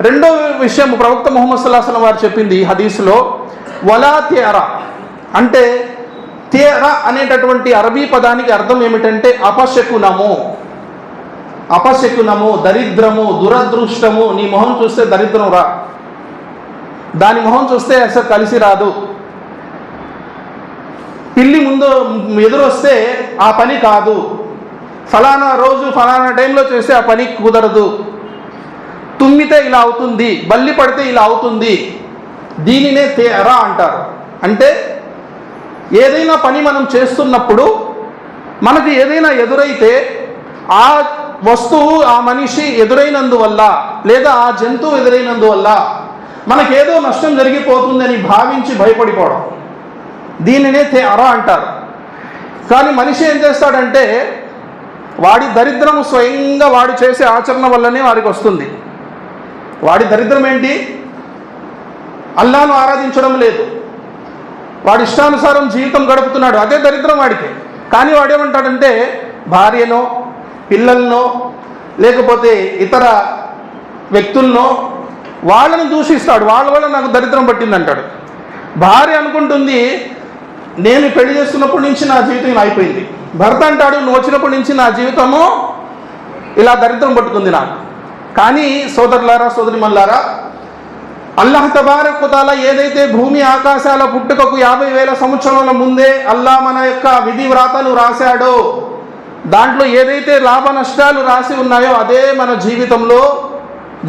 రెండో విషయం ప్రవక్త ముహమ్మద్ సుల్లాహం వారు చెప్పింది హదీసులో వలా తేరా అంటే తేరా అనేటటువంటి అరబీ పదానికి అర్థం ఏమిటంటే అపశకునము. అపశకునము దరిద్రము దురదృష్టము. నీ మొహం చూస్తే దరిద్రం రా. దాని మొహం చూస్తే అసలు కలిసి రాదు. పిల్లి ముందు ఎదురొస్తే ఆ పని కాదు. ఫలానా రోజు ఫలానా టైంలో చేస్తే ఆ పని కుదరదు. తుమ్మితే ఇలా అవుతుంది బల్లి పడితే ఇలా అవుతుంది. దీనినే తేరా అంటారు. అంటే ఏదైనా పని మనం చేస్తున్నప్పుడు మనకి ఏదైనా ఎదురైతే ఆ వస్తువు ఆ మనిషి ఎదురైనందువల్ల లేదా ఆ జంతువు ఎదురైనందువల్ల మనకేదో నష్టం జరిగిపోతుందని భావించి భయపడిపోవడం. దీనినే తే అర అంటారు. కానీ మనిషి ఏం చేస్తాడంటే వాడి దరిద్రము స్వయంగా వాడు చేసే ఆచరణ వల్లనే వారికి వస్తుంది. వాడి దరిద్రం ఏంటి? అల్లాను ఆరాధించడం లేదు. వాడి ఇష్టానుసారం జీవితం గడుపుతున్నాడు. అదే దరిద్రం వాడికి. కానీ వాడేమంటాడంటే భార్యనో పిల్లలనో లేకపోతే ఇతర వ్యక్తులనో వాళ్ళని దూషిస్తాడు. వాళ్ళ వల్ల నాకు దరిద్రం పట్టిందంటాడు. భార్య అనుకుంటుంది నేను పెళ్ళి చేస్తున్నప్పటి నుంచి నా జీవితం ఇలా అయిపోయింది. భర్త అంటాడు నువ్వు వచ్చినప్పటి నుంచి నా జీవితము ఇలా దరిద్రం పట్టుకుంది నాకు. కానీ సోదరులారా సోదరిమల్లారా అల్లాహ్ తబారకుతాల ఏదైతే భూమి ఆకాశాల పుట్టుకకు యాభై వేల సంవత్సరాల ముందే అల్లా మన యొక్క విధి వ్రాతలు రాశాడో దాంట్లో ఏదైతే లాభ నష్టాలు రాసి ఉన్నాయో అదే మన జీవితంలో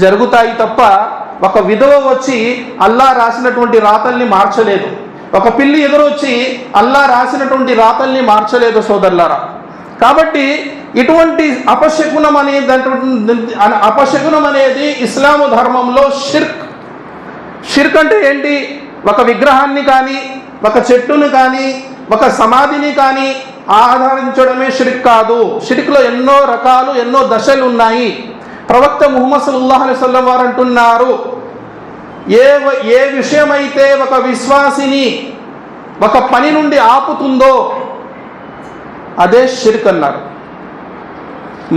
జరుగుతాయి తప్ప ఒక విధవ వచ్చి అల్లా రాసినటువంటి రాతల్ని మార్చలేదు. ఒక పిల్లి ఎదురొచ్చి అల్లా రాసినటువంటి రాతల్ని మార్చలేదు సోదరులారా. కాబట్టి ఇటువంటి అపశకునం అనేది అపశకునం అనేది ఇస్లాము ధర్మంలో షిర్క్. షిర్క్ అంటే ఏంటి? ఒక విగ్రహాన్ని కానీ ఒక చెట్టును కానీ ఒక సమాధిని కానీ ఆధారించడమే షిర్క్ కాదు. షిర్క్లో ఎన్నో రకాలు ఎన్నో దశలు ఉన్నాయి. ప్రవక్త ముహమ్మద్ సల్లాహ్ అలైవల్లం వారు అంటున్నారు ఏ ఏ విషయమైతే ఒక విశ్వాసిని ఒక పని నుండి ఆపుతుందో అదే షిర్క్ అన్నారు.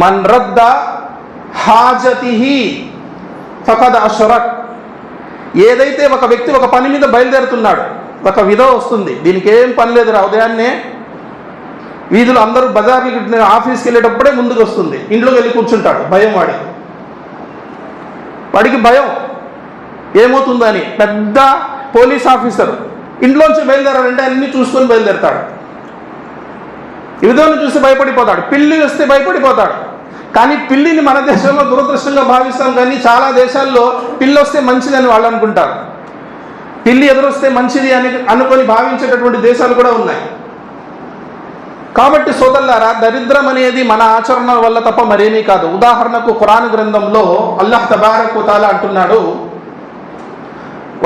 మన్ రద్ద హాజతిహి ఫకద్ అషరక్. ఏదైతే ఒక వ్యక్తి ఒక పని మీద బయలుదేరుతున్నాడు ఒక విధవ వస్తుంది దీనికి ఏం పని లేదురా ఉదయాన్నే వీధులు అందరూ బజార్లకి ఆఫీస్కి వెళ్ళేటప్పుడే ముందుకు వస్తుంది ఇంట్లోకి వెళ్ళి కూర్చుంటాడు భయం వాడి వాడికి భయం ఏమవుతుందని పెద్ద పోలీస్ ఆఫీసర్ ఇంట్లోంచి బయలుదేరాలంటే అన్ని చూసుకొని బయలుదేరతాడు. ఈ చూసి భయపడిపోతాడు పిల్లి వస్తే భయపడిపోతాడు. కానీ పిల్లిని మన దేశంలో దురదృష్టంగా భావిస్తాం కానీ చాలా దేశాల్లో పిల్లి వస్తే మంచిదని వాళ్ళు అనుకుంటారు. పిల్లి ఎదురొస్తే మంచిది అని అనుకొని భావించేటటువంటి దేశాలు కూడా ఉన్నాయి. కాబట్టి సోదల్లారా దరిద్రం అనేది మన ఆచరణ వల్ల తప్ప మరేమీ కాదు. ఉదాహరణకు ఖురాన్ గ్రంథంలో అల్లాహ్ తబారక్ తాలా అంటున్నాడు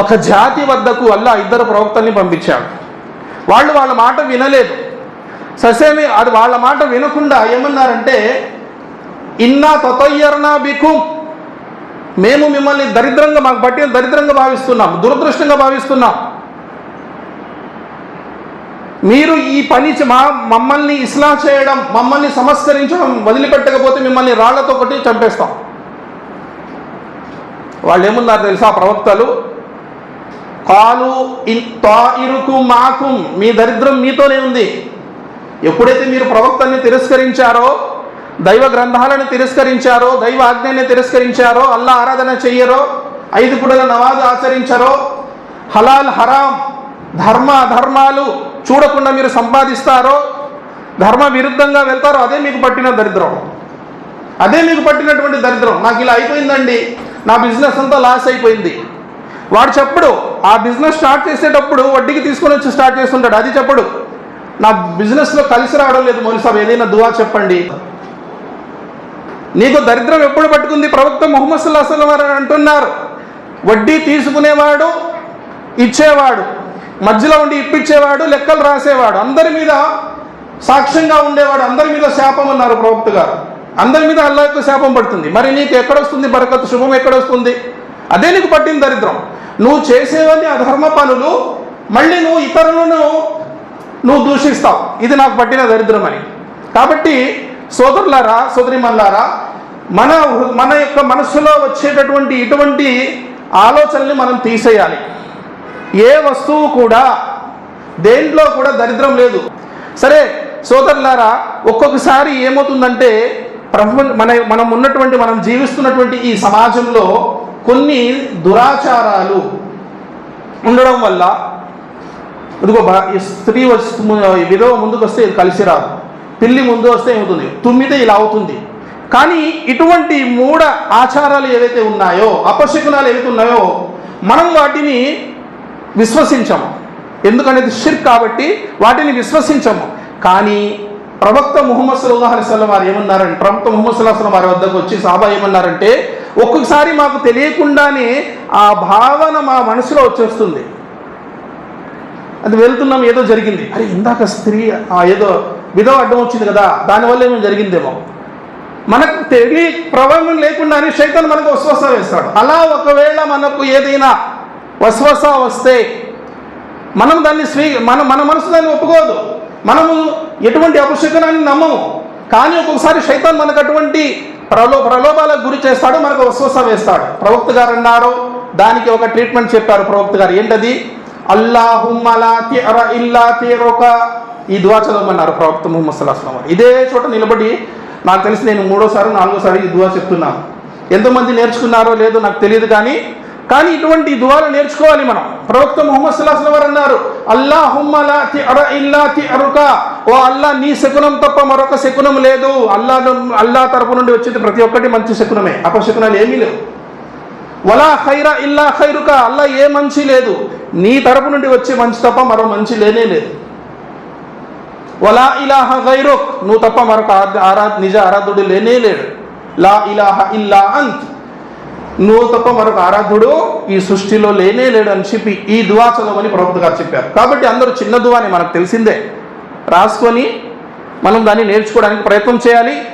ఒక జాతి వద్దకు అల్లా ఇద్దరు ప్రవక్తల్ని పంపించాడు. వాళ్ళు వాళ్ళ మాట వినలేదు. ససేమి అది వాళ్ళ మాట వినకుండా ఏమన్నారంటే ఇన్నా తతయ్యర్నా బికుం. మేము మిమ్మల్ని దరిద్రంగా మాకు పట్టిన దరిద్రంగా భావిస్తున్నాం దురదృష్టంగా భావిస్తున్నాం. మీరు ఈ పని మా మమ్మల్ని ఇస్లా చేయడం మమ్మల్ని సంస్కరించడం వదిలిపెట్టకపోతే మిమ్మల్ని రాళ్ళతో ఒకటి చంపేస్తాం. వాళ్ళు ఏమున్నారు తెలుసా ప్రవక్తలు? కాలు ఇరుకు మాకు మీ దరిద్రం మీతోనే ఉంది. ఎప్పుడైతే మీరు ప్రవక్తల్ని తిరస్కరించారో దైవ గ్రంథాలను తిరస్కరించారో దైవ ఆజ్ఞని తిరస్కరించారో అల్లా ఆరాధన చెయ్యరో ఐదు పుడల నమాజు ఆచరించారో హలాల్ హరాం ధర్మ అధర్మాలు చూడకుండా మీరు సంపాదిస్తారో ధర్మ విరుద్ధంగా వెళ్తారో అదే మీకు పట్టిన దరిద్రం. అదే మీకు పట్టినటువంటి దరిద్రం. నాకు ఇలా అయిపోయిందండి. నా బిజినెస్ అంతా లాస్ అయిపోయింది. వాడు చెప్పడు ఆ బిజినెస్ స్టార్ట్ చేసేటప్పుడు వడ్డీకి తీసుకొని వచ్చి స్టార్ట్ చేస్తుంటాడు. అది చెప్పడు. నా బిజినెస్లో కలిసి రావడం లేదు మౌలి సాబ్ ఏదైనా దువా చెప్పండి. నీకు దరిద్రం ఎప్పుడు పట్టుకుంది? ప్రవక్త ముహమ్మద్ సుల్లాహం వారు అంటున్నారు. వడ్డీ తీసుకునేవాడు ఇచ్చేవాడు మధ్యలో ఉండి ఇప్పించేవాడు లెక్కలు రాసేవాడు అందరి మీద సాక్ష్యంగా ఉండేవాడు అందరి మీద శాపం అన్నారు ప్రవక్త గారు. అందరి మీద అల్లా యొక్క శాపం పడుతుంది. మరి నీకు ఎక్కడొస్తుంది బరకత్? శుభం ఎక్కడొస్తుంది? అదే నీకు పట్టిన దరిద్రం. నువ్వు చేసేవన్నీ అధర్మ పనులు మళ్ళీ నువ్వు ఇతరులను నువ్వు దూషిస్తావు. ఇది నాకు పట్టిన దరిద్రమని కాబట్టి సోదరులారా సోదరిమల్లారా మన మన యొక్క మనస్సులో వచ్చేటటువంటి ఇటువంటి ఆలోచనల్ని మనం తీసేయాలి. ఏ వస్తువు కూడా దేంట్లో కూడా దరిద్రం లేదు. సరే సోదరులారా ఒక్కొక్కసారి ఏమవుతుందంటే ప్రపంచ మన మనం ఉన్నటువంటి మనం జీవిస్తున్నటువంటి ఈ సమాజంలో కొన్ని దురాచారాలు ఉండడం వల్ల ఇదిగో ఈ స్త్రీ వస్తు విధవ ముందుకు వస్తే ఇది కలిసి రాదు పిల్లి ముందు వస్తే ఏమవుతుంది? తుమ్మితే ఇలా అవుతుంది. కానీ ఇటువంటి మూఢ ఆచారాలు ఏవైతే ఉన్నాయో అపశకునాలు ఏవైతే ఉన్నాయో మనం వాటిని విశ్వసించము. ఎందుకనేది? షిర్ కాబట్టి వాటిని విశ్వసించము. కానీ ప్రవక్త ముహమ్మద్ సల్లాహ్ అలిస్లం వారు ఏమన్నారంటే ప్రవక్త ముహమ్మద్ సల్లాహం వారి వద్దకు వచ్చి సాబా ఏమన్నారంటే ఒక్కొక్కసారి మాకు తెలియకుండానే ఆ భావన మా మనసులో వచ్చేస్తుంది. అది వెళ్తున్నాం ఏదో జరిగింది. అరే ఇందాక స్త్రీ ఆ ఏదో విధవ అడ్డం వచ్చింది కదా దానివల్ల ఏమో జరిగిందేమో. మనకు తెలియ ప్రభావం లేకుండానే శైతాన్ని మనకు వస్వస వేస్తాడు. అలా ఒకవేళ మనకు ఏదైనా వస్వస వస్తే మనం దాన్ని స్వీ మన మన మనసు దాన్ని ఒప్పుకోదు. మనము ఎటువంటి అపశకనాన్ని నమ్మము. కానీ ఒక్కొక్కసారి శైతాన్ మనకు అటువంటి ప్రలో ప్రలోభాలకు గురి చేస్తాడు మనకు వస్వస వేస్తాడు. ప్రవక్త గారు అన్నారు దానికి ఒక ట్రీట్మెంట్ చెప్పారు ప్రవక్త గారు. ఏంటది? అల్లాహుమ్మలా తిర ఇల్లా తీరొక ఈ దువా చదవమన్నారు ప్రవక్త ముహమ్మద్ సల్లాహం ఇదే చోట నిలబడి నాకు తెలిసి నేను మూడోసారి నాలుగోసారి ఈ దువా చెప్తున్నాను. ఎంతమంది నేర్చుకున్నారో లేదో నాకు తెలియదు కానీ కానీ ఇటువంటి దువాలు నేర్చుకోవాలి మనం. ప్రవక్త ముహమ్మద్ సల్లాహం వారు అన్నారు అల్లాహుమ్మలా తిర ఇల్లా తిరుక ఓ అల్లా నీ శకునం తప్ప మరొక శకునం లేదు. అల్లా అల్లా తరపు నుండి వచ్చేది ప్రతి ఒక్కటి మంచి శకునమే. అపశకునాలు ఏమీ లేవు. వలా ఖైరా ఇల్లా ఖైరుక అల్లా ఏ మంచి లేదు. నీ తరపు నుండి వచ్చే మంచి తప్ప మరో మంచి లేనే లేదు. వలా ఇలాహ గైరుక్ నువ్వు తప్ప మరొక ఆరా- నిజ ఆరాధుడు లేనే లేడు. లా ఇలాహ ఇల్లా అంత్ నువ్వు తప్ప మరొక ఆరాధుడు ఈ సృష్టిలో లేనే లేడు అని చెప్పి ఈ దువా చదవని ప్రభుత్వ గారు చెప్పారు. కాబట్టి అందరూ చిన్న దువాని మనకు తెలిసిందే. రాసుకొని మనం దాన్ని నేర్చుకోవడానికి ప్రయత్నం చేయాలి.